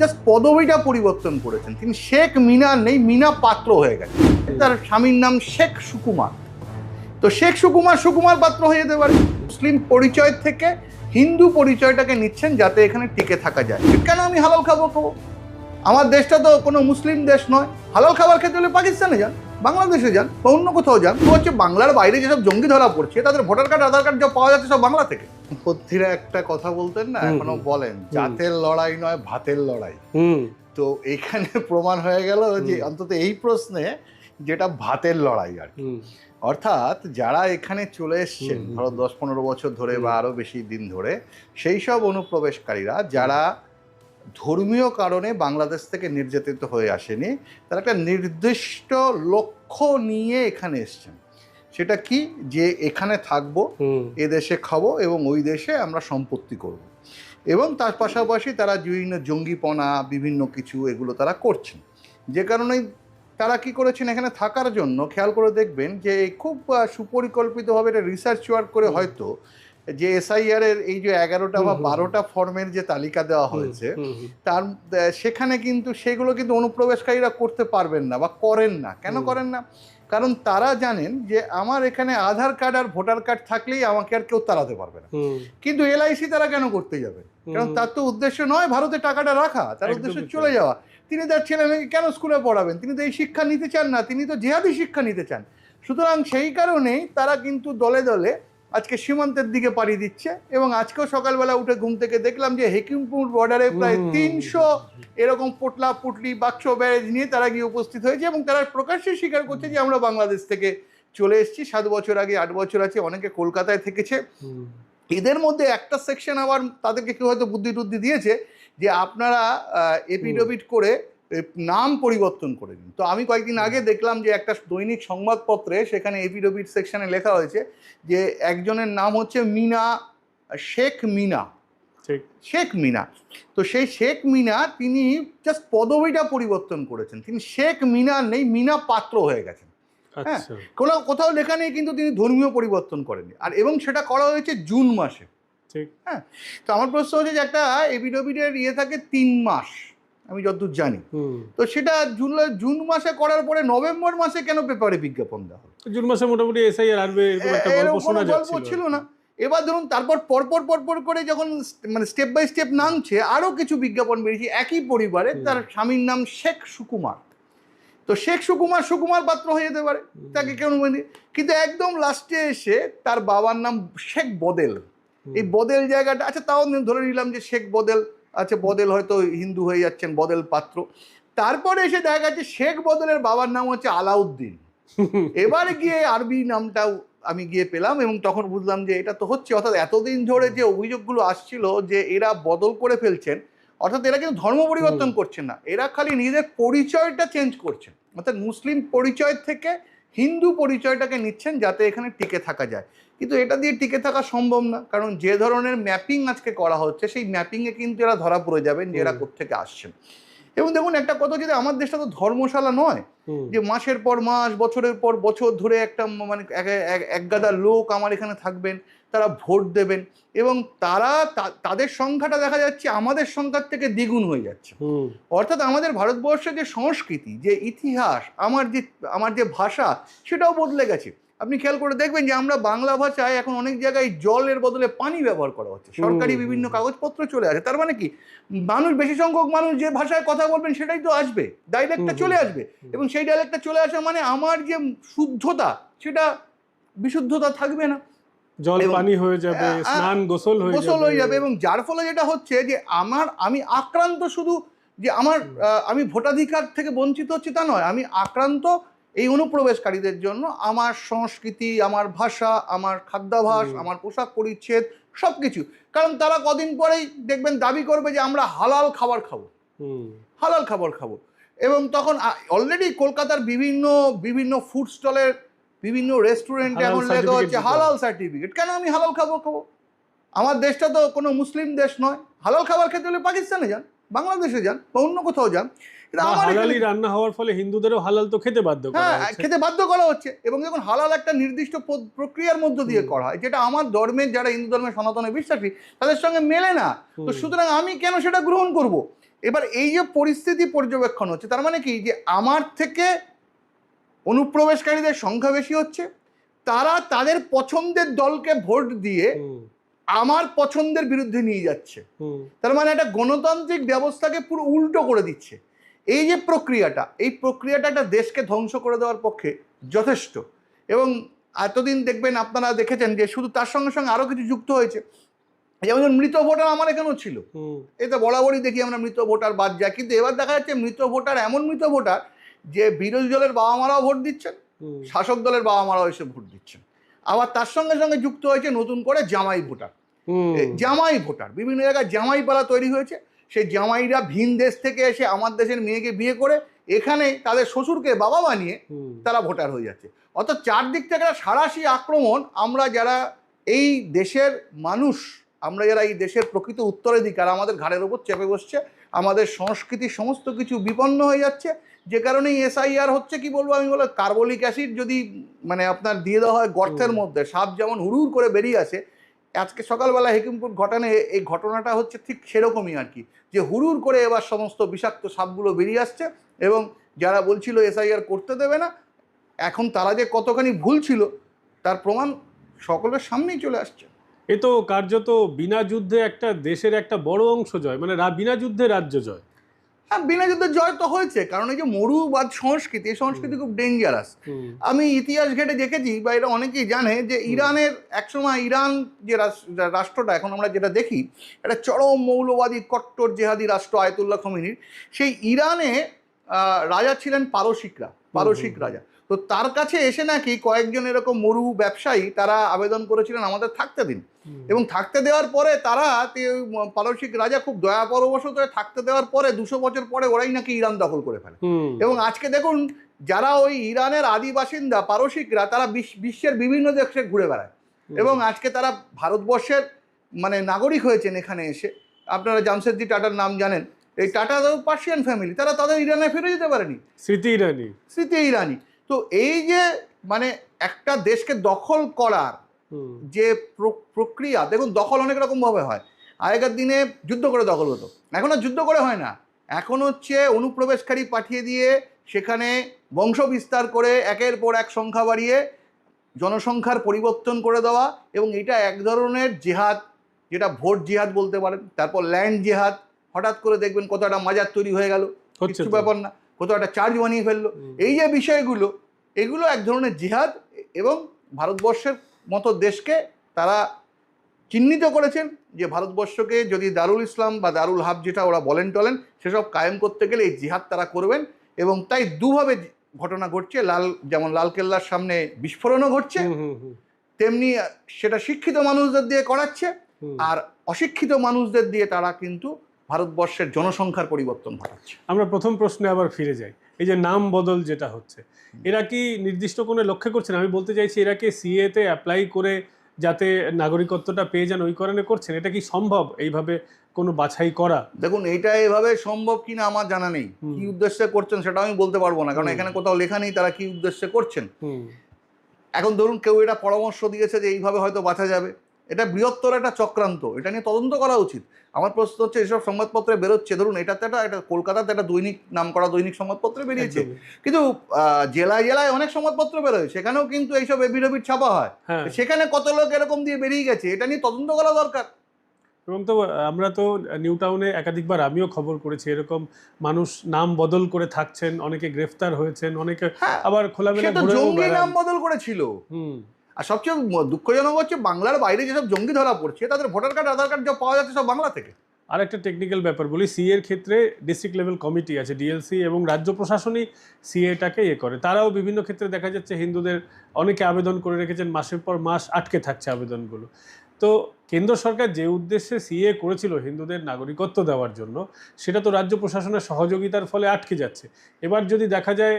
Just পদবিটা পরিবর্তন করেছেন। তিনি শেখ মিনা নেই, মিনা পাত্র হয়ে গেছেন তার স্বামীর নাম শেখ সুকুমার। তো শেখ সুকুমার সুকুমার পাত্র হয়ে যেতে পারে। মুসলিম পরিচয় থেকে হিন্দু পরিচয়টাকে নিচ্ছেন যাতে এখানে টিকে থাকা যায়। কেন আমি হালাল খাব খাব আমার দেশটা তো কোনো মুসলিম দেশ নয়। হালাল খাবার খেতে হলে পাকিস্তানে যান, বাংলাদেশে যান বা অন্য কোথাও যান। তো হচ্ছে বাংলার বাইরে যেসব জঙ্গি ধরা পড়ছে, তাদের ভোটার কার্ড, আধার কার্ড যা পাওয়া যাচ্ছে সব বাংলা থেকে। পথিরা একটা কথা বলতেন না এখনও বলেন জাতের লড়াই নয় ভাতের লড়াই। তো এখানে প্রমাণ হয়ে গেল যে অন্তত এই প্রশ্নে যেটা ভাতের লড়াই আর কি। অর্থাৎ যারা এখানে চলে এসছেন ধরো দশ পনেরো বছর ধরে বা হুম। আরও বেশি দিন ধরে সেই সব অনুপ্রবেশকারীরা যারা ধর্মীয় কারণে বাংলাদেশ থেকে নির্যাতিত হয়ে আসেনি তারা একটা নির্দিষ্ট লক্ষ্য নিয়ে এখানে এসছেন। সেটা কি? যে এখানে থাকব এ দেশে খাব এবং ওই দেশে আমরা সম্পত্তি করব। এবং তার পাশাপাশি তারা বিভিন্ন জঙ্গিপনা বিভিন্ন কিছু এগুলো তারা করছেন। যে কারণেই তারা কি করেছেন এখানে থাকার জন্য খেয়াল করে দেখবেন যে খুব সুপরিকল্পিতভাবে এটা রিসার্চ ওয়ার্ক করে হয়তো যে এসআইআর এর এই যে এগারোটা বা বারোটা ফর্মের যে তালিকা দেওয়া হয়েছে তার সেখানে কিন্তু সেগুলো কিন্তু অনুপ্রবেশকারীরা করতে পারবেন না বা করেন না। কেন করেন না? কারণ তারা জানেন যে আমার এখানে আধার কার্ড আর ভোটার কার্ড থাকলেই আমাকে আর কেউ তাড়াতে পারবে না। কিন্তু এলআইসি তারা কেন করতে যাবে? কারণ তার তো উদ্দেশ্য নয় ভারতে টাকাটা রাখা তার উদ্দেশ্য চলে যাওয়া। তিনি তার ছেলে মেয়েকে কেন স্কুলে পড়াবেন? তিনি তো এই শিক্ষা নিতে চান না তিনি তো জেহাদি শিক্ষা নিতে চান। সুতরাং সেই কারণেই তারা কিন্তু দলে দলে আজকে সীমান্তের দিকে পাড়ি দিচ্ছে এবং আজকেও সকালবেলা উঠে ঘুম থেকে দেখলাম যে হেকিমপুর বর্ডারে প্রায় তিনশো এরকম পোটলা পুটলি বাক্স ব্যারেজ নিয়ে তারা গিয়ে উপস্থিত হয়েছে এবং তারা প্রকাশ্যে স্বীকার করছে যে আমরা বাংলাদেশ থেকে চলে এসেছি। সাত বছর আগে আট বছর আছে অনেকে কলকাতায় থেকেছে। এদের মধ্যে একটা সেকশন আবার তাদেরকে কেউ হয়তো বুদ্ধি টুদ্ধি দিয়েছে যে আপনারা এপিডোবিট করে নাম পরিবর্তন করে দিন। তো আমি কয়েকদিন আগে দেখলাম যে একটা দৈনিক সংবাদপত্রে সেখানে এপিডোবিট সেকশনে লেখা হয়েছে যে একজনের নাম হচ্ছে মিনা শেখ মিনা। ঠিক। শেখ মিনা। তো সেই শেখ মিনা তিনি জাস্ট পদবিটা পরিবর্তন করেছেন। তিনি শেখ মিনা নেই মিনা পাত্র হয়ে গেছেন। হ্যাঁ। আচ্ছা। কোনো কোথাও লেখা নেই কিন্তু তিনি ধর্মীয় পরিবর্তন করেননি। আর এবং সেটা করা হয়েছে জুন মাসে। ঠিক। হ্যাঁ তো আমার প্রশ্ন হচ্ছে যে একটা এপিডোপিডের ইয়ে থাকে তিন মাস। আমি যতদূর জানি। তো সেটা জুন জুন মাসে করার পরে নভেম্বর মাসে কেন পেপারে বিজ্ঞাপন দেওয়া হলো? জুন মাসে মোটামুটি এসআই আর আসবে গল্প ছিল না। এবার ধরুন তারপর পরপর পরপর করে যখন মানে স্টেপ বাই স্টেপ নামছে আরও কিছু বিজ্ঞাপন বেরিয়েছে। একই পরিবারে তার স্বামীর নাম শেখ সুকুমার। তো শেখ সুকুমার সুকুমার পাত্র হয়ে যেতে পারে তাকে কেউ কিন্তু একদম লাস্টে এসে তার বাবার নাম শেখ বদেল। এই বদেল জায়গাটা আচ্ছা তাও ধরে নিলাম যে শেখ বদেল আচ্ছা বদেল হয়তো হিন্দু হয়ে যাচ্ছেন বদেল পাত্র। তারপরে এসে দেখা যাচ্ছে শেখ বদলের বাবার নাম হচ্ছে আলাউদ্দিন। এবারে গিয়ে আরবি নামটাও আমি গিয়ে পেলাম এবং তখন বুঝলাম যে এটা তো হচ্ছে অর্থাৎ এতদিন ধরে যে অভিযোগগুলো আসছিল যে এরা বদল করে ফেলছেন অর্থাৎ এরা কিন্তু ধর্ম পরিবর্তন করছেন না এরা খালি নিজেদের পরিচয়টা চেঞ্জ করছেন। অর্থাৎ মুসলিম পরিচয় থেকে হিন্দু পরিচয়টাকে নিচ্ছেন যাতে এখানে টিকে থাকা যায়। কিন্তু এটা দিয়ে টিকে থাকা সম্ভব না কারণ যে ধরনের ম্যাপিং আজকে করা হচ্ছে সেই ম্যাপিংয়ে কিন্তু এরা ধরা পড়ে যাবেন যে এরা। কোথেকে আসছেন এবং দেখুন একটা কথা যদি আমার দেশটা তো ধর্মশালা নয় যে মাসের পর মাস বছরের পর বছর ধরে একটা মানে এক- এক- একগাদা লোক আমার এখানে থাকবেন তারা ভোট দেবেন এবং তারা তাদের সংখ্যাটা দেখা যাচ্ছে আমাদের সংখ্যার থেকে দ্বিগুণ হয়ে যাচ্ছে। অর্থাৎ আমাদের ভারতবর্ষের যে সংস্কৃতি যে ইতিহাস আমার যে আমার যে ভাষা সেটাও বদলে গেছে। আপনি খেয়াল করে দেখবেন যে আমরা বাংলা ভাষায় এখন অনেক জায়গায় জলের বদলে পানি ব্যবহার করা হচ্ছে। সরকারি বিভিন্ন কাগজপত্র চলে আসে। তার মানে কি? মানুষ বেশি সংখ্যক মানুষ যে ভাষায় কথা বলবেন সেটাই তো আসবে। ডাইলেক্টটা চলে আসবে। এবং সেই ডাইলেক্টটা চলে আসা মানে আমার যে শুদ্ধতা সেটা বিশুদ্ধতা থাকবে না। জল পানি হয়ে যাবে স্নান গোসল হয়ে গোসল হয়ে যাবে এবং যার ফলে যেটা হচ্ছে যে আমার আমি আক্রান্ত শুধু যে আমার আমি ভোটাধিকার থেকে বঞ্চিত হচ্ছি তা নয় আমি আক্রান্ত এই অনুপ্রবেশকারীদের জন্য আমার সংস্কৃতি আমার ভাষা আমার খাদ্যাভাস আমার পোশাক পরিচ্ছেদ সব কিছু কারণ তারা কদিন পরেই দেখবেন দাবি করবে যে আমরা হালাল খাবার খাব। হালাল খাবার খাব। এবং তখন অলরেডি কলকাতার বিভিন্ন বিভিন্ন ফুড স্টলের বিভিন্ন রেস্টুরেন্টে এখন লেখা হচ্ছে হালাল সার্টিফিকেট কেন আমি হালাল খাব খাব? আমার দেশটা তো কোনো মুসলিম দেশ নয়। হালাল খাবার খেতে হলে পাকিস্তানে যান বাংলাদেশে যান বা অন্য কোথাও যান। কিন্তু হালালি রান্না হওয়ার ফলে হিন্দুদেরও হালাল তো খেতে বাধ্য হ্যাঁ খেতে বাধ্য করা হচ্ছে। এবং যখন হালাল একটা নির্দিষ্ট প্রক্রিয়ার মধ্য দিয়ে করা হয় যেটা আমার ধর্মের যারা হিন্দু ধর্মের সনাতনে বিশ্বাসী তাদের সঙ্গে মেলে না। তো সুতরাং আমি কেন সেটা গ্রহণ করব? এবার এই যে পরিস্থিতি পর্যবেক্ষণ হচ্ছে তার মানে কি? যে আমার থেকে অনুপ্রবেশকারীদের সংখ্যা বেশি হচ্ছে তারা তাদের পছন্দের দলকে ভোট দিয়ে আমার পছন্দের বিরুদ্ধে নিয়ে যাচ্ছে। তার মানে একটা গণতান্ত্রিক ব্যবস্থাকে পুরো উল্টো করে দিচ্ছে। এই যে প্রক্রিয়াটা এই প্রক্রিয়াটা একটা দেশকে ধ্বংস করে দেওয়ার পক্ষে যথেষ্ট। এবং এতদিন দেখবেন আপনারা দেখেছেন যে শুধু তার সঙ্গে সঙ্গে আরও কিছু যুক্ত হয়েছে। যেমন ধরুন মৃত ভোটার আমার এখানেও ছিল। এটা বরাবরই দেখি আমরা মৃত ভোটার বাদ যায়। কিন্তু এবার দেখা যাচ্ছে মৃত ভোটার এমন মৃত ভোটার যে বিরোধী দলের বাবা মারাও ভোট দিচ্ছেন শাসক দলের বাবা মারাও এসে ভোট দিচ্ছেন। আবার তার সঙ্গে সঙ্গে যুক্ত হয়েছে নতুন করে জামাই ভোটার। জামাই ভোটার বিভিন্ন জায়গায় জামাই পালা তৈরি হয়েছে। সেই জামাইরা ভিন দেশ থেকে এসে আমার দেশের মেয়েকে বিয়ে করে এখানে তাদের শ্বশুরকে বাবা বানিয়ে তারা ভোটার হয়ে যাচ্ছে। অর্থাৎ চারদিক থেকে একটা সারাশি আক্রমণ আমরা যারা এই দেশের মানুষ আমরা যারা এই দেশের প্রকৃত উত্তরাধিকার আমাদের ঘাড়ের ওপর চেপে বসছে আমাদের সংস্কৃতি সমস্ত কিছু বিপন্ন হয়ে যাচ্ছে যে কারণে এসআইআর হচ্ছে কি বলব আমি বলো কার্বলিক অ্যাসিড যদি মানে আপনার দিয়ে দেওয়া হয় গর্তের মধ্যে সাপ যেমন হুড়ুর করে বেরিয়ে আসে আজকে সকালবেলা হেকিমপুর ঘটনা এই ঘটনাটা হচ্ছে ঠিক সেরকমই আর কি। যে হুড়ুর করে এবার সমস্ত বিষাক্ত সাপগুলো বেরিয়ে আসছে এবং যারা বলছিল এসআইআর করতে দেবে না, এখন তারা যে কতখানি ভুল ছিল, তার প্রমাণ সকলের সামনেই চলে আসছে। এ তো কার্যত বিনা যুদ্ধে একটা দেশের একটা বড় অংশ জয় মানে বিনা যুদ্ধে রাজ্য জয়। হ্যাঁ বিনা যুদ্ধে জয় তো হয়েছে কারণ এই যে মরু বা সংস্কৃতি এই সংস্কৃতি খুব ডেঞ্জারাস আমি ইতিহাস ঘেটে দেখেছি বা এটা অনেকেই জানে যে ইরানের একসময় ইরান যে রাষ্ট্রটা এখন আমরা যেটা দেখি এটা চরম মৌলবাদী কট্টর জেহাদি রাষ্ট্র আয়তুল্লাহ খমিনির সেই ইরানে রাজা ছিলেন পারসিকরা পারসিক রাজা। তো তার কাছে এসে নাকি কয়েকজন এরকম মরু ব্যবসায়ী তারা আবেদন করেছিলেন আমাদের থাকতে দিন। এবং থাকতে দেওয়ার পরে তারা পারসিক রাজা খুব দয়া পরবশত থাকতে দেওয়ার পরে দুশো বছর পরে ওরাই নাকি ইরান দখল করে ফেলে। এবং আজকে দেখুন যারা ওই ইরানের আদি বাসিন্দা পারসিকরা তারা বিশ্ব- বিশ্বের বিভিন্ন দেশে ঘুরে বেড়ায়। এবং আজকে তারা ভারতবর্ষের মানে নাগরিক হয়েছেন এখানে এসে। আপনারা জামশেদজি টাটার নাম জানেন। এই টাটা পার্সিয়ান ফ্যামিলি তারা তাদের ইরানে ফিরে যেতে পারেনি। স্মৃতি ইরানি। স্মৃতি ইরানি। তো এই যে মানে একটা দেশকে দখল করার যে প্র- প্রক্রিয়া দেখুন দখল অনেক রকমভাবে হয়। আগেকার দিনে যুদ্ধ করে দখল হতো এখন আর যুদ্ধ করে হয় না। এখন হচ্ছে অনুপ্রবেশকারী পাঠিয়ে দিয়ে সেখানে বংশ বিস্তার করে একের পর এক সংখ্যা বাড়িয়ে জনসংখ্যার পরিবর্তন করে দেওয়া এবং এটা এক ধরনের জেহাদ যেটা ভোট জিহাদ বলতে পারেন তারপর ল্যান্ড জেহাদ হঠাৎ করে দেখবেন কত একটা মাজার তৈরি হয়ে গেল। কিছু ব্যাপার না। কোথাও একটা চার্জ বানিয়ে ফেলল। এই যে বিষয়গুলো এগুলো এক ধরনের জিহাদ এবং ভারতবর্ষের মতো দেশকে তারা চিহ্নিত করেছেন যে ভারতবর্ষকে যদি দারুল ইসলাম বা দারুল হাব যেটা ওরা বলেন টলেন সেসব কায়েম করতে গেলে এই জিহাদ তারা করবেন এবং তাই দুভাবে ঘটনা ঘটছে। লাল যেমন লালকেল্লার সামনে বিস্ফোরণও ঘটছে। তেমনি সেটা শিক্ষিত মানুষদের দিয়ে করাচ্ছে। আর অশিক্ষিত মানুষদের দিয়ে তারা কিন্তু ভারতবর্ষের জনসংখ্যার পরিবর্তন ঘটাচ্ছে। আমরা প্রথম প্রশ্নে আবার ফিরে যাই। এই যে নাম বদল যেটা হচ্ছে এরা কি নির্দিষ্ট কোনো লক্ষ্য করছেন আমি বলতে চাইছি এরা কি সিএ তে অ্যাপ্লাই করে যাতে নাগরিকত্বটা পেয়ে যান ওই কারণে করছেন? এটা কি সম্ভব এইভাবে কোনো বাছাই করা? দেখুন এটা এভাবে সম্ভব কিনা আমার জানা নেই। কি উদ্দেশ্যে করছেন সেটা আমি বলতে পারব না। কারণ এখানে কোথাও লেখা নেই তারা কি উদ্দেশ্যে করছেন। এখন ধরুন কেউ এটা পরামর্শ দিয়েছে যে এইভাবে হয়তো বাঁচা যাবে। এটা বৃহত্তর একটা চক্রান্ত। এটা নিয়ে তদন্ত করা উচিত। আমার প্রশ্ন হচ্ছে এসব সংবাদপত্রে বেরোচ্ছে। ধরুন এটাতে একটা এটা কলকাতাতে একটা দৈনিক নাম করা দৈনিক সংবাদপত্রে বেরিয়েছে। কিন্তু জেলায় জেলায় অনেক সংবাদপত্র বেরোয়। সেখানেও কিন্তু এইসব এভিডেভিট ছাপা হয়। হ্যাঁ। সেখানে কত লোক এরকম দিয়ে বেরিয়ে গেছে? এটা নিয়ে তদন্ত করা দরকার। এবং তো আমরা তো নিউ টাউনে একাধিকবার আমিও খবর করেছি এরকম মানুষ নাম বদল করে থাকছেন অনেকে গ্রেফতার হয়েছেন অনেকে হ্যাঁ, আবার খোলামেলা। নাম বদল করেছিল। হুম। আর সবচেয়ে দুঃখজনক হচ্ছে বাংলার বাইরে যেসব জঙ্গি ধরা পড়ছে, তাদের ভোটার কার্ড, আধার কার্ড যা পাওয়া যাচ্ছে সব বাংলা থেকে। আর একটা টেকনিক্যাল ব্যাপার বলি সিএ এর ক্ষেত্রে ডিস্ট্রিক্ট লেভেল কমিটি আছে ডিএলসি এবং রাজ্য প্রশাসনই সিএটাকে ইয়ে করে। তারাও বিভিন্ন ক্ষেত্রে দেখা যাচ্ছে হিন্দুদের অনেকে আবেদন করে রেখেছেন, মাসের পর মাস আটকে থাকছে আবেদনগুলো। তো কেন্দ্র সরকার যে উদ্দেশ্যে সিএ করেছিল হিন্দুদের নাগরিকত্ব দেওয়ার জন্য, সেটা তো রাজ্য প্রশাসনের সহযোগিতার ফলে আটকে যাচ্ছে। এবার যদি দেখা যায়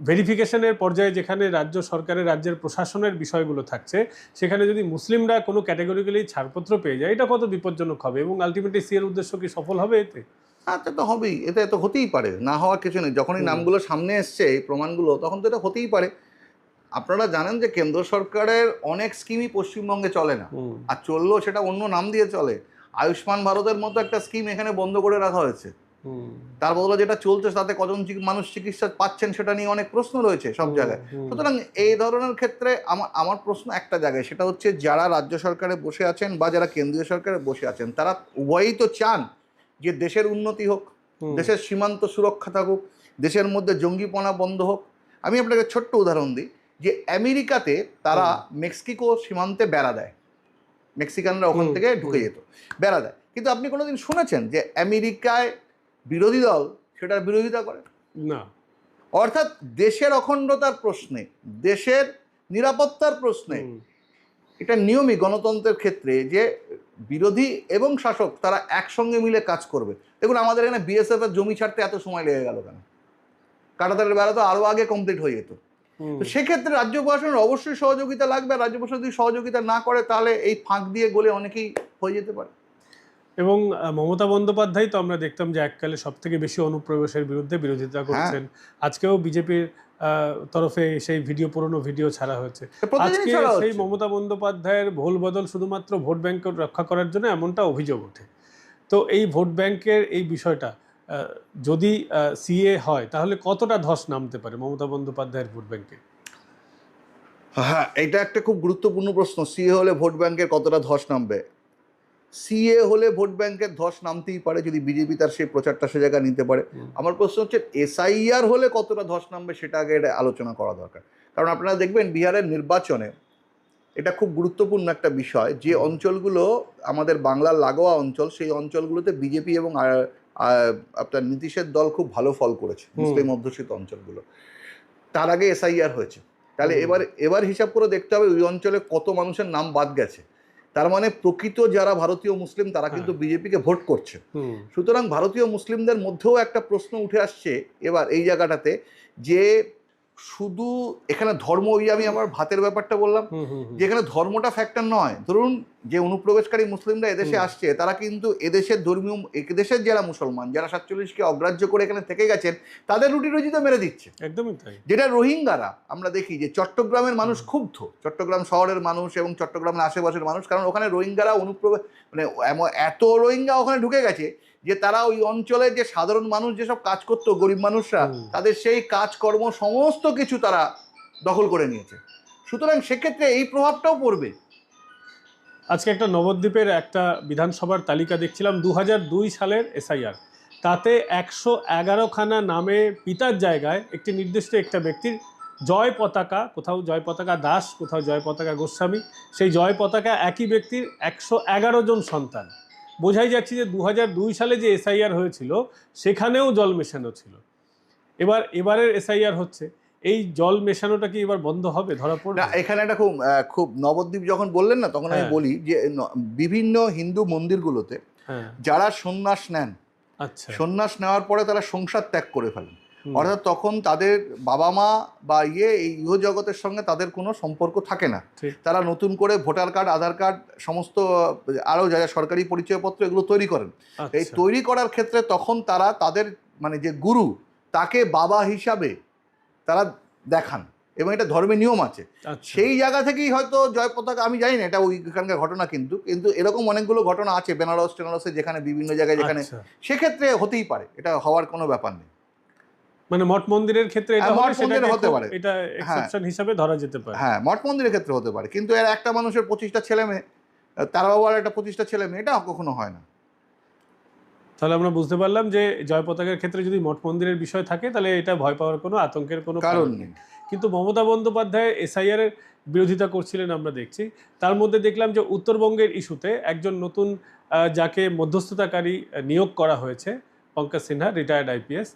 ভেরিফিকেশনের পর্যায়ে যেখানে রাজ্য সরকারের রাজ্যের প্রশাসনের বিষয়গুলো থাকছে সেখানে যদি মুসলিমরা কোনো ক্যাটাগরিক্যালি ছাড়পত্র পেয়ে যায় এটা কত বিপজ্জনক হবে এবং আলটিমেটলি সি এর উদ্দেশ্য কি সফল হবে এতে? আচ্ছা তো হবেই। এটা তো হতেই পারে। না হওয়ার কিছু নেই। যখনই। নামগুলো সামনে এসছে এই প্রমাণগুলো তখন তো এটা হতেই পারে। আপনারা জানেন যে কেন্দ্র সরকারের অনেক স্কিমই পশ্চিমবঙ্গে চলে না। আর চললেও সেটা অন্য নাম দিয়ে চলে। আয়ুষ্মান ভারতের মতো একটা স্কিম এখানে বন্ধ করে রাখা হয়েছে। তার বদলে যেটা চলছে তাতে কজন মানুষ চিকিৎসা পাচ্ছেন সেটা নিয়ে অনেক প্রশ্ন রয়েছে সব জায়গায়। সুতরাং এই ধরনের ক্ষেত্রে আমার আমার প্রশ্ন একটা জায়গায় সেটা হচ্ছে যারা রাজ্য সরকারে বসে আছেন বা যারা কেন্দ্রীয় সরকারে বসে আছেন তারা উভয়ই তো চান যে দেশের উন্নতি হোক দেশের সীমান্ত সুরক্ষা থাকুক দেশের মধ্যে জঙ্গিপনা বন্ধ হোক। আমি আপনাকে ছোট্ট উদাহরণ দিই যে আমেরিকাতে তারা মেক্সিকো সীমান্তে বেড়া দেয়। মেক্সিকানরা ওখান থেকে ঢুকে যেত বেড়া দেয়। কিন্তু আপনি কোনোদিন শুনেছেন যে আমেরিকায় বিরোধী দল সেটার বিরোধিতা করে? না। অর্থাৎ দেশের অখণ্ডতার প্রশ্নে দেশের নিরাপত্তার প্রশ্নে এটা নিয়মই গণতন্ত্রের ক্ষেত্রে যে বিরোধী এবং শাসক তারা একসঙ্গে মিলে কাজ করবে। দেখুন আমাদের এখানে বিএসএফ এর জমি ছাড়তে এত সময় লেগে গেল কেন? কাটাতারের বেলা তো আরও আগে কমপ্লিট হয়ে যেত। তো সেক্ষেত্রে রাজ্য প্রশাসনের অবশ্যই সহযোগিতা লাগবে রাজ্য প্রশাসন যদি সহযোগিতা না করে তাহলে এই ফাঁক দিয়ে গলে অনেকেই হয়ে যেতে পারে। এবং মমতা বন্দ্যোপাধ্যায় তো আমরা দেখতাম যে এককালে সব থেকে বেশি অনুপ্রবেশের বিরুদ্ধে বিরোধিতা করছেন। আজকেও বিজেপির তরফে সেই ভিডিও পুরনো ভিডিও ছাড়া হয়েছে। আজকে সেই মমতা বন্দ্যোপাধ্যায়ের ভোল বদল শুধুমাত্র ভোট ব্যাংক রক্ষা করার জন্য এমনটা অভিযোগ ওঠে। তো এই ভোট ব্যাংকের এই বিষয়টা যদি সিএ হয় তাহলে কতটা ধস নামতে পারে মমতা বন্দ্যোপাধ্যায়ের ভোট ব্যাংকে? হ্যাঁ এটা একটা খুব গুরুত্বপূর্ণ প্রশ্ন। সিএ হলে ভোট ব্যাংকের কতটা ধস নামবে? সিএ হলে ভোট ব্যাংকের ধস নামতেই পারে যদি বিজেপি তার সেই প্রচারটা সে জায়গায় নিতে পারে। আমার প্রশ্ন হচ্ছে এসআইআর হলে কতটা ধস নামবে সেটা আগে এটা আলোচনা করা দরকার। কারণ আপনারা দেখবেন বিহারের নির্বাচনে এটা খুব গুরুত্বপূর্ণ একটা বিষয় যে অঞ্চলগুলো আমাদের বাংলার লাগোয়া অঞ্চল সেই অঞ্চলগুলোতে বিজেপি এবং আপনার নীতিশের দল খুব ভালো ফল করেছে। মুসলিম অধ্যুষিত অঞ্চলগুলো। তার আগে এসআইআর হয়েছে। তাহলে এবার এবার হিসাব করে দেখতে হবে ওই অঞ্চলে কত মানুষের নাম বাদ গেছে। তার মানে প্রকৃত যারা ভারতীয় মুসলিম তারা কিন্তু বিজেপিকে ভোট করছে। সুতরাং ভারতীয় মুসলিমদের মধ্যেও একটা প্রশ্ন উঠে আসছে এবার এই জায়গাটাতে যে শুধু এখানে ধর্ম ওই আমি আমার ভাতের ব্যাপারটা বললাম। যে এখানে ধর্মটা ফ্যাক্টর নয়। ধরুন যে অনুপ্রবেশকারী মুসলিমরা এদেশে আসছে তারা কিন্তু এদেশের ধর্মীয় এদেশের যারা মুসলমান যারা সাতচল্লিশকে অগ্রাহ্য করে এখানে থেকে গেছেন তাদের রুটি রুজি তো মেরে দিচ্ছে। একদমই তাই। যেটা রোহিঙ্গারা আমরা দেখি যে চট্টগ্রামের মানুষ ক্ষুব্ধ চট্টগ্রাম শহরের মানুষ এবং চট্টগ্রামের আশেপাশের মানুষ কারণ ওখানে রোহিঙ্গারা অনুপ্রবেশ মানে এত রোহিঙ্গা ওখানে ঢুকে গেছে যে তারা ওই অঞ্চলে যে সাধারণ মানুষ যেসব কাজ করতো গরিব মানুষরা তাদের সেই কাজকর্ম সমস্ত কিছু তারা দখল করে নিয়েছে। সুতরাং সেক্ষেত্রে এই প্রভাবটাও পড়বে। আজকে একটা নবদ্বীপের একটা বিধানসভার তালিকা দেখছিলাম দু দুই সালের এসআইআর। তাতে একশো এগারোখানা নামে পিতার জায়গায় একটি নির্দিষ্ট একটা ব্যক্তির জয় পতাকা কোথাও জয় পতাকা দাস কোথাও জয় পতাকা গোস্বামী সেই জয় পতাকা একই ব্যক্তির একশো এগারো জন সন্তান। বোঝাই যাচ্ছে যে দু দুই সালে যে এসআইআর হয়েছিল সেখানেও জল মেশানো ছিল। এবার এবারের এসআইআর হচ্ছে। এই জল মেশানোটা কি এবার বন্ধ হবে? ধরা পড়বে? না এখানে একটা খুব খুব নবদ্বীপ যখন বললেন না তখন আমি হ্যাঁ। বলি যে বিভিন্ন হিন্দু মন্দিরগুলোতে হ্যাঁ। যারা সন্ন্যাস নেন আচ্ছা। সন্ন্যাস নেওয়ার পরে তারা সংসার ত্যাগ করে ফেলেন। অর্থাৎ তখন তাদের বাবা মা বা ইয়ে এই ইহজগতের সঙ্গে তাদের কোনো সম্পর্ক থাকে না তারা নতুন করে ভোটার কার্ড আধার কার্ড সমস্ত আরও যা যা সরকারি পরিচয়পত্র এগুলো তৈরি করেন এই আচ্ছা। তৈরি করার ক্ষেত্রে তখন তারা তাদের মানে যে গুরু তাকে বাবা হিসাবে তারা দেখান এবং এটা ধর্মের নিয়ম আছে আচ্ছা। সেই জায়গা থেকেই হয়তো জয় পতাকা আমি জানি না এটা ওইখানকার ঘটনা কিন্তু কিন্তু এরকম অনেকগুলো ঘটনা আছে বেনারস টেনারসে যেখানে বিভিন্ন জায়গায় যেখানে আচ্ছা। সেক্ষেত্রে হতেই পারে এটা হওয়ার কোনো ব্যাপার নেই মানে মঠ মন্দিরের ক্ষেত্রে এটা হ্যাঁ, মঠ মন্দিরে হতে পারে। এটা এক্সেপশন হিসাবে ধরা যেতে পারে। হ্যাঁ মঠ মন্দিরের ক্ষেত্রে হতে পারে। কিন্তু এর একটা মানুষের পঁচিশটা ছেলে মেয়ে তার বাবার একটা পঁচিশটা ছেলে মেয়ে এটা কখনো হয় না। তাহলে আমরা বুঝতে পারলাম যে জয় পতাকার ক্ষেত্রে যদি মঠ মন্দিরের বিষয় থাকে তাহলে এটা ভয় পাওয়ার কোনো আতঙ্কের কোনো কারণ নেই। কিন্তু মমতা বন্দ্যোপাধ্যায় এসআইআর এর বিরোধিতা করছিলেন আমরা দেখছি। তার মধ্যে দেখলাম যে উত্তরবঙ্গের ইস্যুতে একজন নতুন যাকে মধ্যস্থতাকারী নিয়োগ করা হয়েছে পঙ্কজ সিনহা রিটায়ার্ড আইপিএস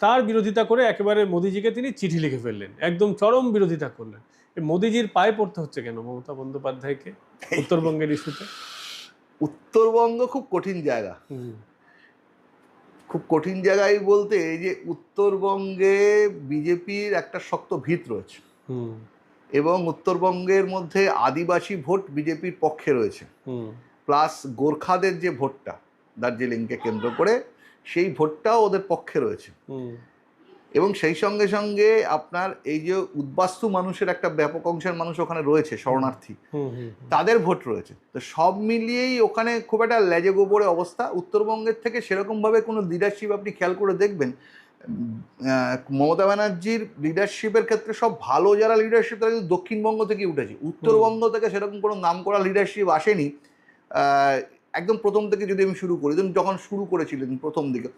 তার বিরোধিতা করে একেবারে মোদিজিকে তিনি চিঠি লিখে ফেললেন। একদম চরম বিরোধিতা করলেন। মোদিজির পায়ে পড়তে হচ্ছে কেন মমতা বন্দ্যোপাধ্যায়কে উত্তরবঙ্গের ইস্যুতে? উত্তরবঙ্গ খুব কঠিন জায়গা। খুব কঠিন জায়গায় বলতে এই যে উত্তরবঙ্গে বিজেপির একটা শক্ত ভিত রয়েছে। এবং উত্তরবঙ্গের মধ্যে আদিবাসী ভোট বিজেপির পক্ষে রয়েছে। প্লাস গোর্খাদের যে ভোটটা দার্জিলিংকে কেন্দ্র করে সেই ভোটটাও ওদের পক্ষে রয়েছে। এবং সেই সঙ্গে সঙ্গে আপনার এই যে উদ্বাস্তু মানুষের একটা ব্যাপক অংশের মানুষ ওখানে রয়েছে শরণার্থী। তাদের ভোট রয়েছে। তো সব মিলিয়েই ওখানে খুব একটা লেজে গোবরে অবস্থা। উত্তরবঙ্গের থেকে সেরকমভাবে কোনো লিডারশিপ আপনি খেয়াল করে দেখবেন মমতা ব্যানার্জির লিডারশিপের ক্ষেত্রে সব ভালো যারা লিডারশিপ তারা কিন্তু দক্ষিণবঙ্গ থেকে উঠেছে। উত্তরবঙ্গ থেকে সেরকম কোনো নাম করা লিডারশিপ আসেনি একদম প্রথম থেকে যদি আমি শুরু করি ধরুন যখন শুরু করেছিলেন প্রথম দিকে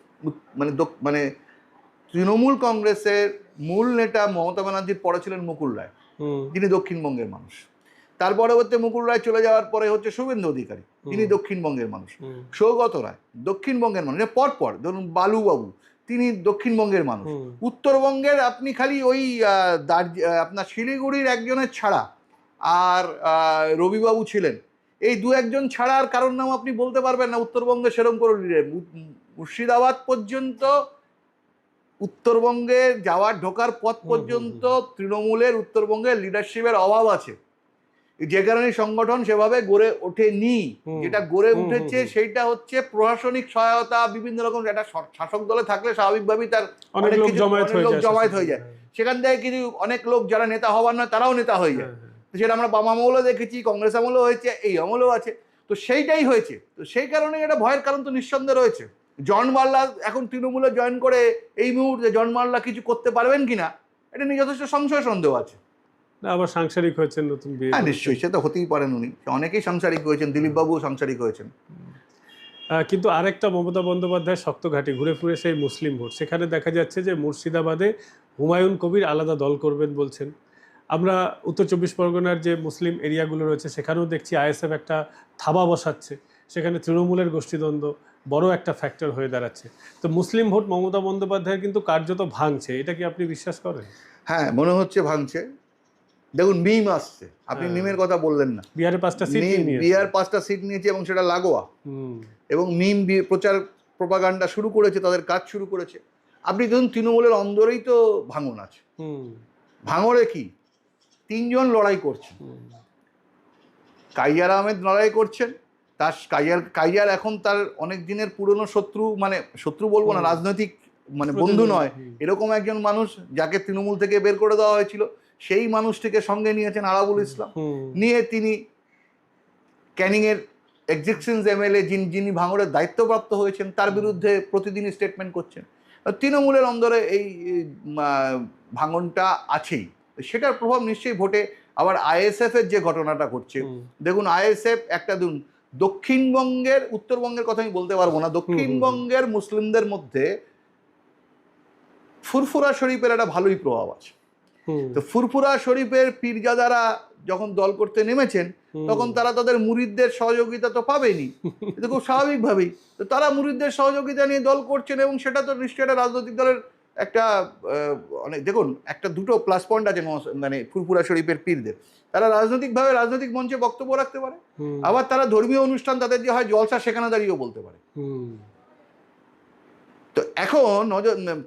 মানে মানে তৃণমূল কংগ্রেসের মূল নেতা মমতা ব্যানার্জির পরে ছিলেন মুকুল রায়। যিনি দক্ষিণবঙ্গের মানুষ। তার পরবর্তী মুকুল রায় চলে যাওয়ার পরে হচ্ছে শুভেন্দু অধিকারী। তিনি দক্ষিণবঙ্গের মানুষ। সৌগত রায় দক্ষিণবঙ্গের মানুষ। পরপর ধরুন বালুবাবু তিনি দক্ষিণবঙ্গের মানুষ। উত্তরবঙ্গের আপনি খালি ওই দার্জি- আপনার শিলিগুড়ির একজনের ছাড়া আর রবিবাবু ছিলেন। এই দু একজন ছাড়া আর কারোর নাম আপনি বলতে পারবেন না উত্তরবঙ্গে সেরকম করে। মুর্শিদাবাদ পর্যন্ত উত্তরবঙ্গে যাওয়ার ঢোকার পথ পর্যন্ত তৃণমূলের উত্তরবঙ্গের লিডারশিপের অভাব আছে। যে কারণে সংগঠন সেভাবে গড়ে ওঠেনি। যেটা গড়ে উঠেছে সেইটা হচ্ছে প্রশাসনিক সহায়তা বিভিন্ন রকম একটা শাসক দলে থাকলে স্বাভাবিকভাবেই তার অনেক লোক জমায়েত হয়ে যায়। সেখান থেকে কিন্তু অনেক লোক যারা নেতা হবার নয় তারাও নেতা হয়ে যায়। হ্যাঁ, হ্যাঁ। তো সেটা আমরা বাম আমলেও দেখেছি কংগ্রেস আমলেও হয়েছে এই আমলেও আছে। তো সেইটাই হয়েছে। তো সেই কারণে এটা ভয়ের কারণ তো নিঃসন্দেহে রয়েছে। জন মাল্লা এখন তৃণমূলে জয়েন করে এই মুহূর্তে জন মাল্লা কিছু করতে পারবেন কিনা এটা নিয়ে যথেষ্ট সংশয় সন্দেহ আছে। না, আবার সাংসারিক হয়েছেন নতুন বিয়ে হ্যাঁ নিশ্চয়ই সে তো হতেই পারেন উনি। অনেকেই সাংসারিক হয়েছেন দিলীপ বাবু সাংসারিক হয়েছেন। কিন্তু আরেকটা মমতা বন্দ্যোপাধ্যায় শক্ত ঘাঁটি ঘুরে ফিরে সেই মুসলিম ভোট। সেখানে দেখা যাচ্ছে যে মুর্শিদাবাদে হুমায়ুন কবির আলাদা দল করবেন বলছেন। আমরা উত্তর চব্বিশ পরগনার যে মুসলিম এরিয়াগুলো রয়েছে সেখানেও দেখছি আইএসএফ একটা থাবা বসাচ্ছে। সেখানে তৃণমূলের গোষ্ঠীদ্বন্দ্ব বড় একটা ফ্যাক্টর হয়ে দাঁড়াচ্ছে। তো মুসলিম ভোট মমতা বন্দ্যোপাধ্যায়ের কিন্তু কার্যত ভাঙছে। এটা কি আপনি বিশ্বাস করেন? হ্যাঁ মনে হচ্ছে ভাঙছে। দেখুন মিম আসছে। আপনি হ্যাঁ। মিমের কথা বললেন না। বিহারে পাঁচটা সিট বিহার পাঁচটা সিট নিয়েছে এবং সেটা লাগোয়া। এবং মিম প্রচার প্রপাগান্ডা শুরু করেছে তাদের কাজ শুরু করেছে। আপনি ধরুন তৃণমূলের অন্দরেই তো ভাঙন আছে। ভাঙরে কি? তিনজন লড়াই করছেন। হুম কাইয়ার আহমেদ লড়াই করছেন তার কাইয়ার কাইয়ার এখন তার অনেক দিনের পুরনো শত্রু মানে শত্রু বলব না রাজনৈতিক মানে বন্ধু নয় এরকম একজন মানুষ যাকে তৃণমূল থেকে বের করে দেওয়া হয়েছিল সেই মানুষটিকে সঙ্গে নিয়েছেন আরাবুল ইসলাম। নিয়ে তিনি ক্যানিংয়ের এক্সিস্টেন্স এমএলএ যিনি যিনি ভাঙড়ের দায়িত্বপ্রাপ্ত হয়েছেন তার বিরুদ্ধে প্রতিদিনই স্টেটমেন্ট করছেন। তৃণমূলের অন্দরে এই ভাঙনটা আছেই। সেটার প্রভাব নিশ্চয়ই ভোটে। আবার আইএসএফ এর যে ঘটনাটা ঘটছে দেখুন আইএসএফ একটা দিন দক্ষিণবঙ্গের উত্তরবঙ্গের কথা আমি বলতে পারব না দক্ষিণবঙ্গের মুসলিমদের মধ্যে ফুরফুরা শরীফের একটা ভালোই প্রভাব আছে। তো ফুরফুরা শরীফের পীরজাদারা যখন দল করতে নেমেছেন তখন তারা তাদের মুরিদদের সহযোগিতা তো পাবেনি এটা খুব স্বাভাবিকভাবেই। তো তারা মুরিদদের সহযোগিতা নিয়ে দল করছেন এবং সেটা তো নিশ্চয়ই একটা রাজনৈতিক দলের একটা আহ, অনেক দেখুন একটা দুটো প্লাস পয়েন্ট আছে মানে ফুরফুরা শরীফের পীরদের। তারা রাজনৈতিকভাবে রাজনৈতিক মঞ্চে বক্তব্য রাখতে পারে। আবার তারা ধর্মীয় অনুষ্ঠান তাদের যে হয় জলসা সেখানে দাঁড়িয়েও বলতে পারে। তো এখন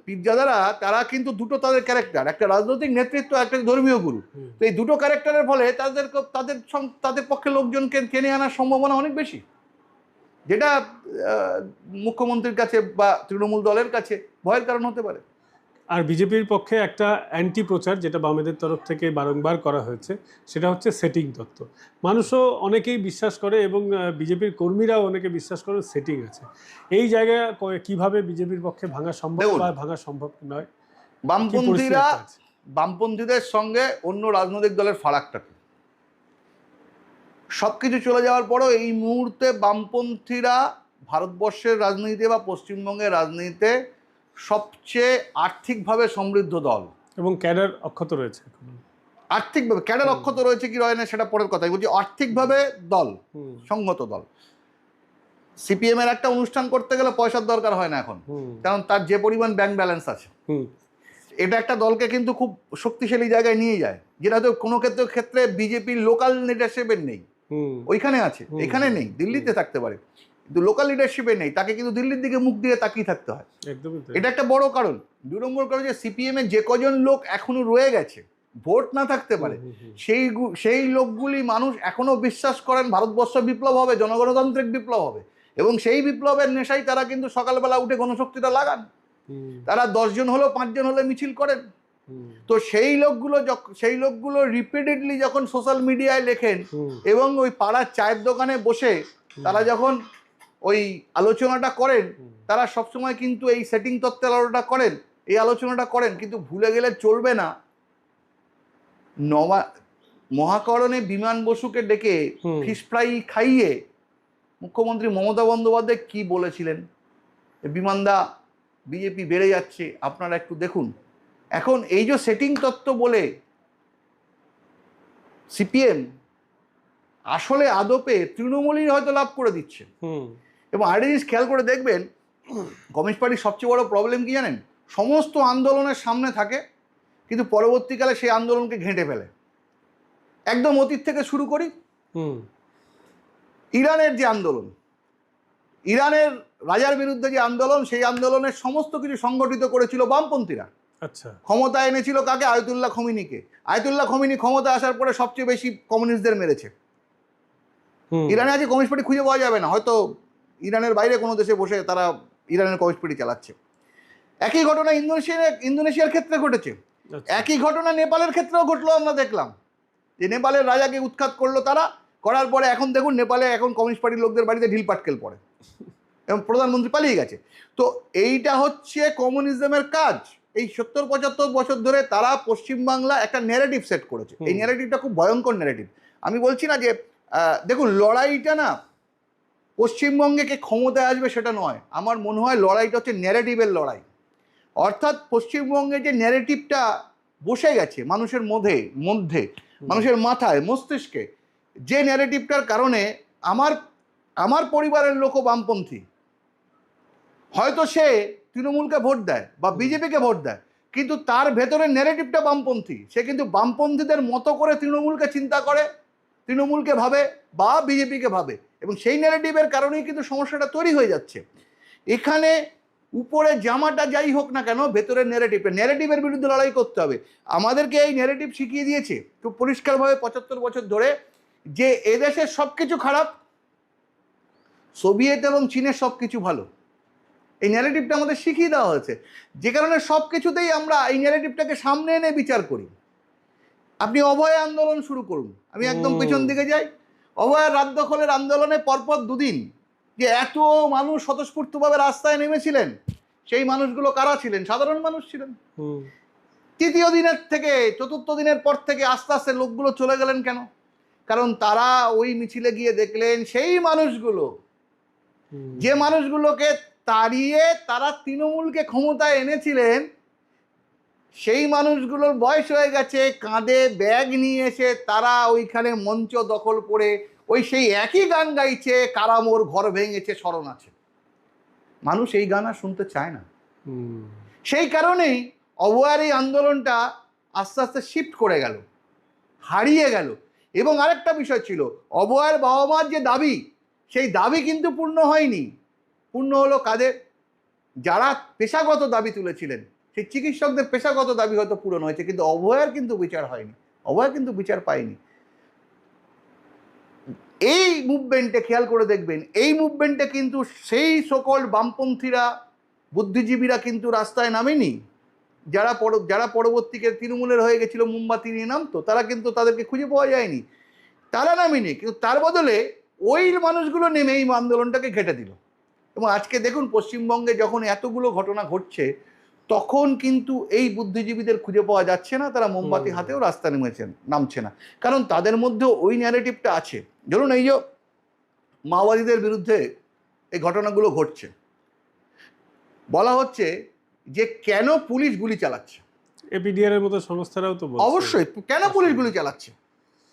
পীরজাদারা তারা কিন্তু দুটো তাদের ক্যারেক্টার একটা রাজনৈতিক নেতৃত্ব একটা ধর্মীয় গুরু। তো এই দুটো ক্যারেক্টারের ফলে তাদের তাদের তাদের পক্ষে লোকজনকে টেনে আনার সম্ভাবনা অনেক বেশি। যেটা মুখ্যমন্ত্রীর কাছে বা তৃণমূল দলের কাছে ভয়ের কারণ হতে পারে। আর বিজেপির পক্ষে একটা অ্যান্টি প্রচার যেটা বামেদের তরফ থেকে বারংবার করা হয়েছে সেটা হচ্ছে সেটিং তত্ত্ব। মানুষও অনেকেই বিশ্বাস করে এবং বিজেপির কর্মীরাও অনেকে বিশ্বাস করে সেটিং আছে। এই জায়গায় কীভাবে বিজেপির পক্ষে ভাঙা সম্ভব। বা ভাঙা সম্ভব নয় বামপন্থীরা বামপন্থীদের সঙ্গে অন্য রাজনৈতিক দলের ফারাকটা কি? সব কিছু চলে যাওয়ার পরও এই মুহূর্তে বামপন্থীরা ভারতবর্ষের রাজনীতিতে বা পশ্চিমবঙ্গের রাজনীতিতে সবচেয়ে আর্থিকভাবে সমৃদ্ধ দল। এবং ক্যাডার অক্ষত রয়েছে আর্থিকভাবে ক্যাডার অক্ষত রয়েছে কি রয় না সেটা পরের কথা। বলছি আর্থিকভাবে দল সংহত দল। সিপিএম এর একটা অনুষ্ঠান করতে গেলে পয়সার দরকার হয় না এখন। কারণ তার যে পরিমাণ ব্যাংক ব্যালেন্স আছে। এটা একটা দলকে কিন্তু খুব শক্তিশালী জায়গায় নিয়ে যায়। যেটা তো কোনো ক্ষেত্রে ক্ষেত্রে বিজেপির লোকাল লিডারশিপের নেই। ওইখানে আছে। এখানে নেই দিল্লিতে থাকতে পারে। কিন্তু লোকাল লিডারশিপে নেই তাকে কিন্তু দিল্লির দিকে মুখ দিয়ে তাকিয়ে থাকতে হয়। এটা একটা বড় কারণ। দু নম্বর কারণ যে সিপিএম এর যে কজন লোক এখনও রয়ে গেছে ভোট না থাকতে পারে। সেই সেই লোকগুলি মানুষ এখনও বিশ্বাস করেন ভারতবর্ষ বিপ্লব হবে জনগণতান্ত্রিক বিপ্লব হবে। এবং সেই বিপ্লবের নেশাই তারা কিন্তু সকালবেলা উঠে গণশক্তিটা লাগান। তারা দশজন হলো পাঁচজন হলে মিছিল করেন। তো সেই লোকগুলো সেই লোকগুলো রিপিটেডলি যখন সোশ্যাল মিডিয়ায় লেখেন এবং ওই পাড়ার চায়ের দোকানে বসে তারা যখন ওই আলোচনাটা করেন তারা সবসময় কিন্তু এই সেটিং তত্ত্বের আলোটা করেন এই আলোচনাটা করেন কিন্তু ভুলে গেলে চলবে না। নবা মহাকরণে বিমান বসুকে ডেকে। ফিশ ফ্রাই খাইয়ে মুখ্যমন্ত্রী মমতা বন্দ্যোপাধ্যায় কি বলেছিলেন? বিমানদা বিজেপি বেড়ে যাচ্ছে আপনারা একটু দেখুন। এখন এই যে সেটিং তত্ত্ব বলে সিপিএম আসলে আদপে তৃণমূলই হয়তো লাভ করে দিচ্ছে। এবং আরেকটা জিনিস খেয়াল করে দেখবেন কমিউনিস্ট পার্টির সবচেয়ে বড় প্রবলেম কি জানেন? সমস্ত আন্দোলনের সামনে থাকে কিন্তু পরবর্তীকালে সেই আন্দোলনকে ঘেঁটে ফেলে। একদম অতীত থেকে শুরু করি। ইরানের যে আন্দোলন ইরানের রাজার বিরুদ্ধে যে আন্দোলন সেই আন্দোলনের সমস্ত কিছু সংগঠিত করেছিল বামপন্থীরা। আচ্ছা। ক্ষমতা এনেছিল কাকে? আয়তুল্লাহ খমিনিকে। আয়তুল্লাহ খমিনি ক্ষমতা আসার পরে সবচেয়ে বেশি কমিউনিস্টদের মেরেছে। ইরানে আজকে কমিউনিস্ট পার্টি খুঁজে পাওয়া যাবে না। হয়তো ইরানের বাইরে কোনো দেশে বসে তারা ইরানের কমিউনিস্ট পার্টি চালাচ্ছে। একই ঘটনা ইন্দোনেশিয়ার ইন্দোনেশিয়ার ক্ষেত্রে ঘটেছে। আচ্ছা, একই ঘটনা নেপালের ক্ষেত্রেও ঘটলো আমরা দেখলাম। যে নেপালের রাজাকে উৎখাত করল তারা করার পরে এখন দেখুন নেপালে এখন কমিউনিস্ট পার্টির লোকদের বাড়িতে ঢিল পাটকেল পড়ে। এবং প্রধানমন্ত্রী পালিয়ে গেছে। তো এইটা হচ্ছে কমিউনিজমের কাজ। এই সত্তর পঁচাত্তর বছর ধরে তারা পশ্চিমবাংলা একটা ন্যারেটিভ সেট করেছে। এই হুম। ন্যারেটিভটা খুব ভয়ঙ্কর ন্যারেটিভ আমি বলছি না যে দেখুন লড়াইটা না পশ্চিমবঙ্গে কে ক্ষমতায় আসবে সেটা নয়। আমার মনে হয় লড়াইটা হচ্ছে ন্যারেটিভের লড়াই। অর্থাৎ পশ্চিমবঙ্গে যে ন্যারেটিভটা বসে গেছে মানুষের মধ্যে মধ্যে মানুষের মাথায় মস্তিষ্কে যে ন্যারেটিভটার কারণে আমার আমার পরিবারের লোকও বামপন্থী। হয়তো সে তৃণমূলকে ভোট দেয় বা বিজেপিকে ভোট দেয় কিন্তু তার ভেতরে ন্যারেটিভটা বামপন্থী। সে কিন্তু বামপন্থীদের মতো করে তৃণমূলকে চিন্তা করে তৃণমূলকে ভাবে বা বিজেপিকে ভাবে। এবং সেই ন্যারেটিভের কারণেই কিন্তু সমস্যাটা তৈরি হয়ে যাচ্ছে। এখানে উপরে জামাটা যাই হোক না কেন ভেতরের ন্যারেটিভটা ন্যারেটিভের বিরুদ্ধে লড়াই করতে হবে। আমাদেরকে এই ন্যারেটিভ শিখিয়ে দিয়েছে খুব পরিষ্কারভাবে পঁচাত্তর বছর ধরে যে এদেশের সব কিছু খারাপ সোভিয়েত এবং চীনের সব কিছু ভালো। এই ন্যারেটিভটা আমাদের শিখিয়ে দেওয়া হয়েছে। যে কারণে সব কিছুতেই আমরা এই ন্যারেটিভটাকে সামনে এনে বিচার করি। আপনি অভয় আন্দোলন শুরু করুন। আমি একদম। পেছন দিকে যাই। অভয়ের রাত দখলের আন্দোলনে পরপর দুদিন যে এত মানুষ স্বতঃস্ফূর্তভাবে রাস্তায় নেমেছিলেন সেই মানুষগুলো কারা ছিলেন? সাধারণ মানুষ ছিলেন। তৃতীয় দিনের থেকে চতুর্থ দিনের পর থেকে আস্তে আস্তে লোকগুলো চলে গেলেন কেন? কারণ তারা ওই মিছিলে গিয়ে দেখলেন সেই মানুষগুলো যে মানুষগুলোকে তাড়িয়ে তারা তৃণমূলকে ক্ষমতায় এনেছিলেন সেই মানুষগুলোর বয়স হয়ে গেছে কাঁধে ব্যাগ নিয়ে এসে তারা ওইখানে মঞ্চ দখল করে ওই সেই একই গান গাইছে কারামোর ঘর ভেঙেছে স্মরণ আছে। মানুষ এই গান আর শুনতে চায় না। সেই কারণেই অবয়ার এই আন্দোলনটা আস্তে আস্তে শিফট করে গেল হারিয়ে গেল। এবং আরেকটা বিষয় ছিল অবয়ার বাবা মার যে দাবি সেই দাবি কিন্তু পূর্ণ হয়নি। পূর্ণ হলো কাদের? যারা পেশাগত দাবি তুলেছিলেন। সেই চিকিৎসকদের পেশাগত দাবি হয়তো পূরণ হয়েছে, কিন্তু অভয়ার কিন্তু বিচার হয়নি অভয় কিন্তু বিচার পায়নি। এই মুভমেন্টে খেয়াল করে দেখবেন, এই মুভমেন্টে কিন্তু সেই সকল বামপন্থীরা, বুদ্ধিজীবীরা কিন্তু রাস্তায় নামেনি। যারা পর, যারা পরবর্তীকে তৃণমূলের হয়ে গেছিল, মোমবাতি নিয়ে নামতো, তারা কিন্তু তাদেরকে খুঁজে পাওয়া যায়নি। তারা নামেনি, কিন্তু তার বদলে ওই মানুষগুলো নেমে এই আন্দোলনটাকে ঘেটে দিল। এবং আজকে দেখুন, পশ্চিমবঙ্গে যখন এতগুলো ঘটনা ঘটছে তখন কিন্তু এই বুদ্ধিজীবীদের খুঁজে পাওয়া যাচ্ছে না তারা মোমবাতি হাতেও রাস্তা নেমেছেন নামছে না। কারণ তাদের মধ্যে ওই ন্যারেটিভটা আছে। ধরুন এই যে মাওবাদীদের বিরুদ্ধে এই ঘটনাগুলো ঘটছে। বলা হচ্ছে যে কেন পুলিশ গুলি চালাচ্ছে? এপিডিআর এর মতো সংস্থারাও তো অবশ্যই কেন পুলিশ গুলি চালাচ্ছে?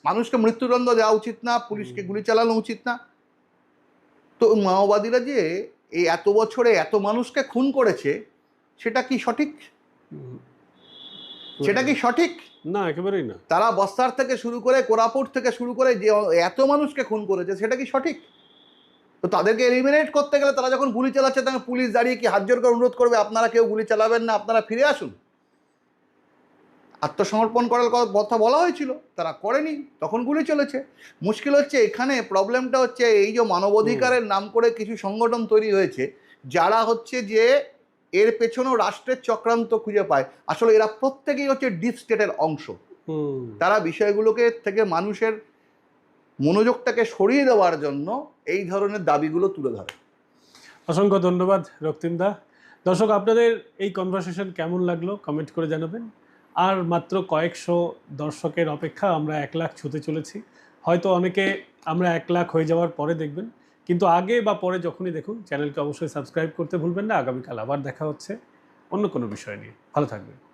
মানুষকে মৃত্যুদণ্ড দেওয়া উচিত না পুলিশকে গুলি চালানো উচিত না। তো মাওবাদীরা যে এই এত বছরে এত মানুষকে খুন করেছে সেটা কি সঠিক? সেটা কি সঠিক? না একেবারেই না। তারা বস্তার থেকে শুরু করে কোরাপুট থেকে শুরু করে যে এত মানুষকে খুন করেছে সেটা কি সঠিক? তো তাদেরকে এলিমিনেট করতে গেলে তারা যখন গুলি চালাচ্ছে তখন পুলিশ দাঁড়িয়ে কি হাত জোর করে অনুরোধ করবে আপনারা কেউ গুলি চালাবেন না আপনারা ফিরে আসুন? আত্মসমর্পণ করার কথা বলা হয়েছিল তারা করেনি তখন গুলি চলেছে। মুশকিল হচ্ছে এখানে প্রবলেমটা হচ্ছে এই যে মানবাধিকারের নাম করে কিছু সংগঠন তৈরি হয়েছে যারা হচ্ছে যে এর পেছনেও রাষ্ট্রের চক্রান্ত খুঁজে পায়। আসলে এরা প্রত্যেকেই হচ্ছে ডিপ স্টেটের অংশ। তারা বিষয়গুলোকে থেকে মানুষের মনোযোগটাকে সরিয়ে দেওয়ার জন্য এই ধরনের দাবিগুলো তুলে ধরে। অসংখ্য ধন্যবাদ রক্তিমদা দর্শক আপনাদের এই কনভারসেশন কেমন লাগল কমেন্ট করে জানাবেন। আর মাত্র কয়েকশো দর্শকের অপেক্ষা আমরা এক লাখ ছুতে চলেছি। হয়তো অনেকে আমরা এক লাখ হয়ে যাওয়ার পরে দেখবেন। কিন্তু আগে বা পরে যখনই দেখুন, চ্যানেলকে অবশ্যই সাবস্ক্রাইব করতে ভুলবেন না। আগামীকাল আবার দেখা হচ্ছে অন্য কোনো বিষয় নিয়ে। ভালো থাকবেন।